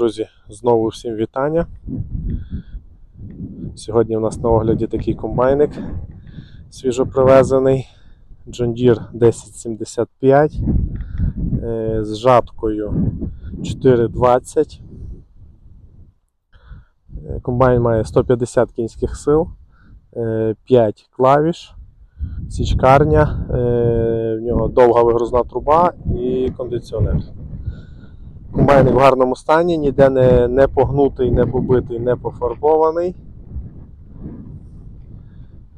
Друзі, знову всім вітання. Сьогодні у нас на огляді такий комбайник свіжопривезений John Deere 1075 е, з жаткою 420. Е, Комбайн має 150 кінських сил, е, 5 клавіш, січкарня, е, в нього довга вигрузна труба і кондиціонер. Комбайник в гарному стані, ніде не, не погнутий, не побитий, не пофарбований.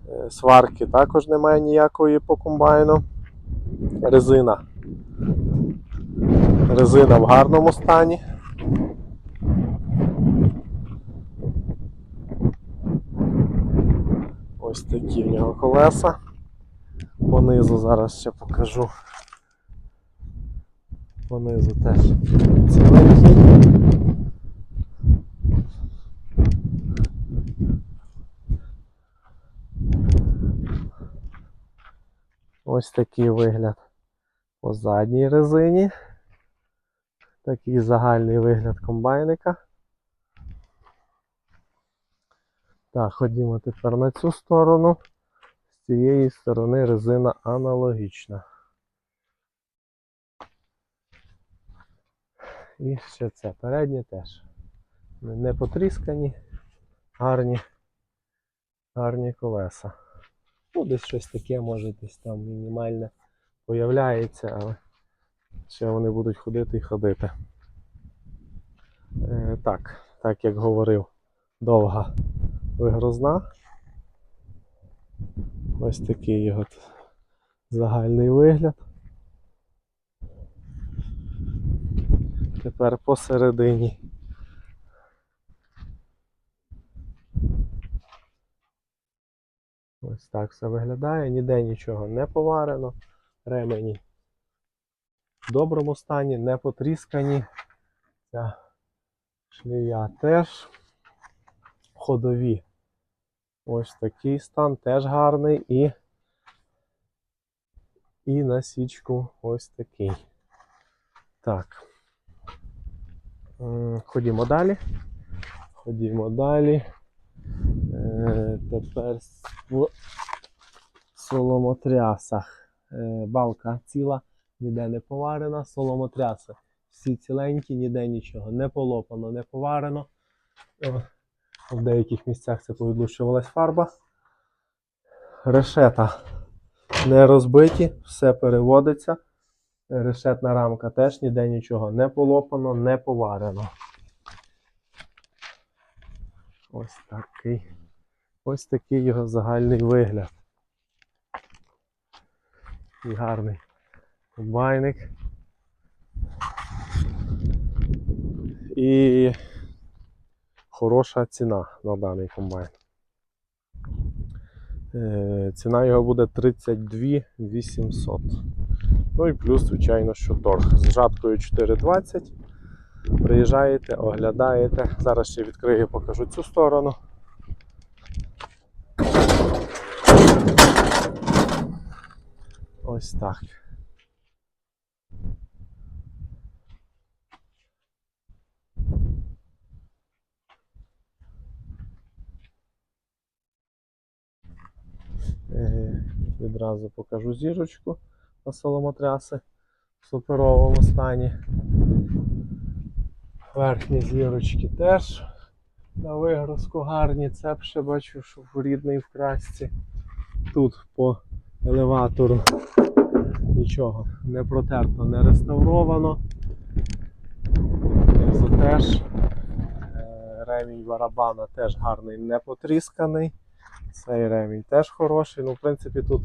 Е, Сварки також немає ніякої по комбайну. Резина. Резина в гарному стані. Ось такі в нього колеса. Понизу зараз ще покажу. Понизу теж ціленький. Ось такий вигляд по задній резині. Такий загальний вигляд комбайника. Так, ходімо тепер на цю сторону. З цієї сторони резина аналогічна. І ще це переднє теж. Не потріскані, гарні, гарні колеса. Ну, десь щось таке, може, десь там мінімальне появляється, але ще вони будуть ходити і ходити. Е, так, так як говорив, довга вигрузна. Ось такий його загальний вигляд. Тепер посередині. Ось так все виглядає. Ніде нічого не поварено. Ремені в доброму стані, не потріскані. Ця шлія теж. Ходові. Ось такий стан теж гарний і. І на січку ось такий. Так. Ходімо далі. Ходімо далі. Е, тепер в соломотрясах. Е, балка ціла, ніде не поварена. Соломотряси. Всі ціленькі, ніде нічого. Не полопано, не поварено. В деяких місцях це повідлущувалась фарба. Решета не розбиті, все переводиться. Решетна рамка теж ніде нічого не полопано, не поварено. Ось такий. Ось такий його загальний вигляд. І гарний комбайник. І хороша ціна на даний комбайн. Е, Ціна його буде 32 800. Ну і плюс, звичайно, що торг. З жаткою 420. Приїжджаєте, оглядаєте. Зараз ще відкрию, покажу цю сторону. Ось так. Відразу покажу зірочку на соломотряси в суперовому стані. Верхні зірочки теж на вигрузку гарні. Цеп ще бачу, що в рідний в красці. Тут по елеватору нічого не протерто, не реставровано. Знизу теж. Е, Ремінь барабана теж гарний, не потрісканий. Цей ремінь теж хороший. Ну, в принципі, тут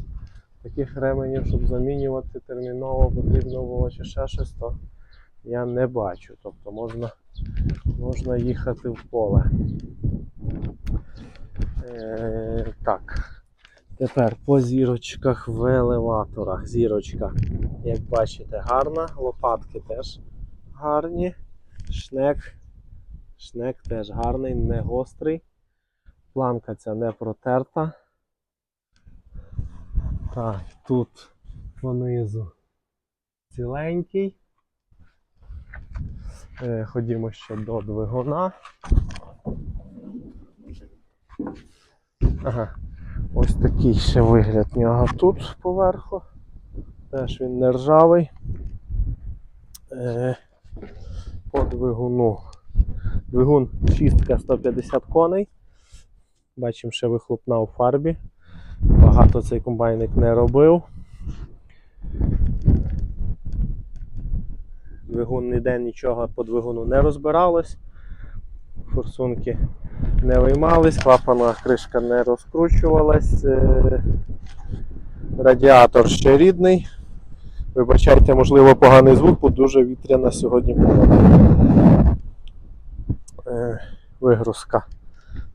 таких ременів, щоб замінювати терміново потрібно було чи ще щось, то я не бачу. Тобто можна, можна їхати в поле. Е, так. Тепер по зірочках в елеваторах. Зірочка, як бачите, гарна. Лопатки теж гарні. Шнек. Шнек теж гарний, не гострий. Планка ця не протерта. Так, тут понизу ціленький. Е, Ходімо ще до двигуна. Ага. Ось такий ще вигляд нього тут поверху. Теж він не ржавий. Е, по двигуну. Двигун чистка 150 коней. Бачимо, ще вихлопна у фарбі. Багато цей комбайник не робив. Двигун ніде нічого по двигуну не розбиралось. Форсунки не виймались, клапана кришка не розкручувалась. е, Радіатор ще рідний. Вибачайте, можливо, поганий звук, бо дуже вітряна сьогодні погода. Е, Вигрузка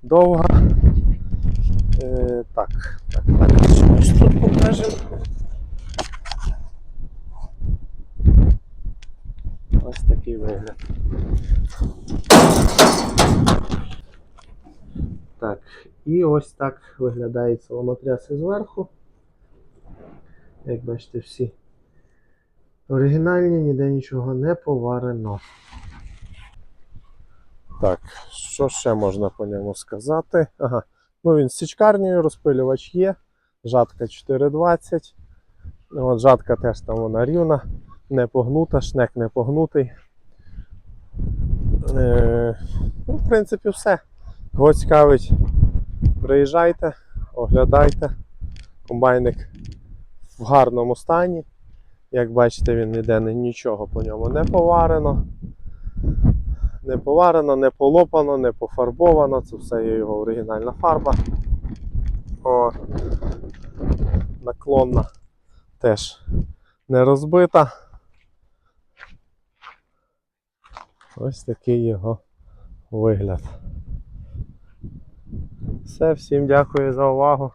довга. Е, так, так, так, щось тут покажемо. Ось такий вигляд. Так, і ось так виглядає соломотряси зверху. Як бачите, всі оригінальні, ніде нічого не поварено. Так, що ще можна по ньому сказати? Ага. Ну він з січкарнею, розпилювач є, жатка 420. Ну, От жатка теж там вона рівна, не погнута, шнек не погнутий. Е, ну, в принципі, все. Кого цікавить, приїжджайте, оглядайте. Комбайник в гарному стані. Як бачите, він ніде нічого по ньому не поварено. Не поварено, не полопано, не пофарбовано. Це все є його оригінальна фарба. О, наклонна теж не розбита. Ось такий його вигляд. Все, всім дякую за увагу.